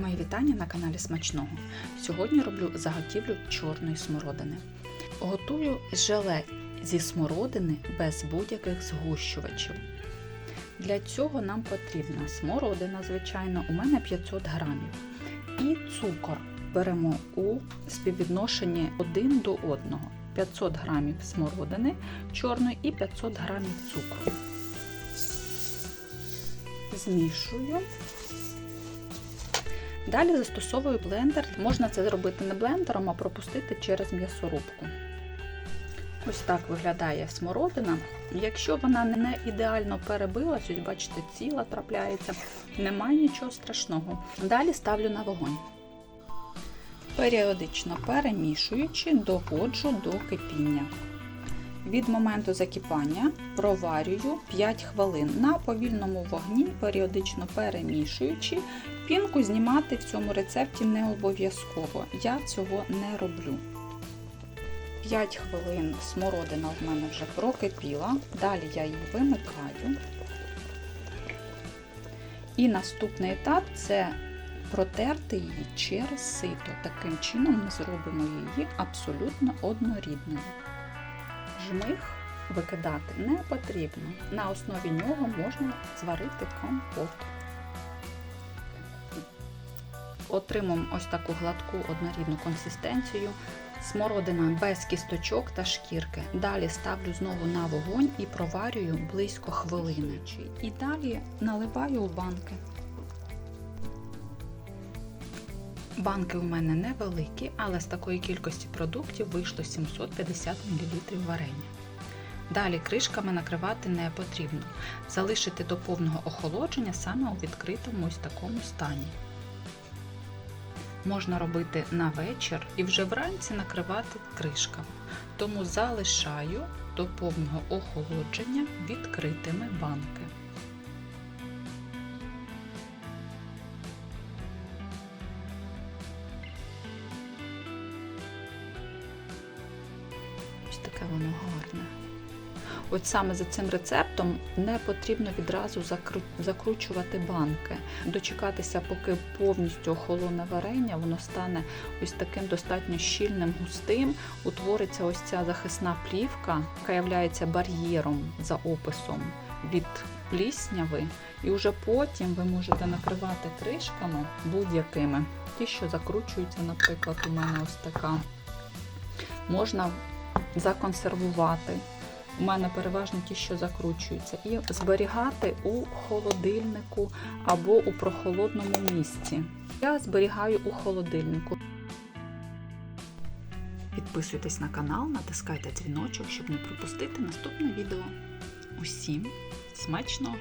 Мої вітання на каналі Смачного. Сьогодні роблю заготівлю чорної смородини. Готую желе зі смородини без будь-яких згущувачів. Для цього нам потрібна смородина, звичайно, у мене 500 грамів. І цукор беремо у співвідношенні 1 до 1. 500 грамів смородини чорної і 500 грамів цукру. Змішую. Далі застосовую блендер. Можна це зробити не блендером, а пропустити через м'ясорубку. Ось так виглядає смородина. Якщо вона не ідеально перебилась, ось бачите, ціла трапляється, немає нічого страшного. Далі ставлю на вогонь. Періодично перемішуючи, доводжу до кипіння. Від моменту закипання проварюю 5 хвилин на повільному вогні, періодично перемішуючи. Пінку знімати в цьому рецепті не обов'язково. Я цього не роблю. 5 хвилин смородина в мене вже прокипіла, далі я її вимикаю. І наступний етап це протерти її через сито. Таким чином ми зробимо її абсолютно однорідною. Жмих викидати не потрібно. На основі нього можна зварити компот. Отримуємо ось таку гладку однорідну консистенцію. Смородина без кісточок та шкірки. Далі ставлю знову на вогонь і проварюю близько хвилини. І далі наливаю у банки. Банки у мене невеликі, але з такої кількості продуктів вийшло 750 мл варення. Далі кришками накривати не потрібно. Залишити до повного охолодження саме у відкритому ось такому стані. Можна робити на вечір і вже вранці накривати кришками. Тому залишаю до повного охолодження відкритими банки. Ось таке воно гарне. От саме за цим рецептом не потрібно відразу закручувати банки, дочекатися, поки повністю охолоне варення, воно стане ось таким достатньо щільним, густим, утвориться ось ця захисна плівка, яка є бар'єром за описом від плісняви. І вже потім ви можете накривати кришками будь-якими. Ті, що закручуються, наприклад, у мене ось така. Можна законсервувати. У мене переважно ті, що закручуються, і зберігати у холодильнику або у прохолодному місці. Я зберігаю у холодильнику. Підписуйтесь на канал, натискайте дзвіночок, щоб не пропустити наступне відео. Усім смачного!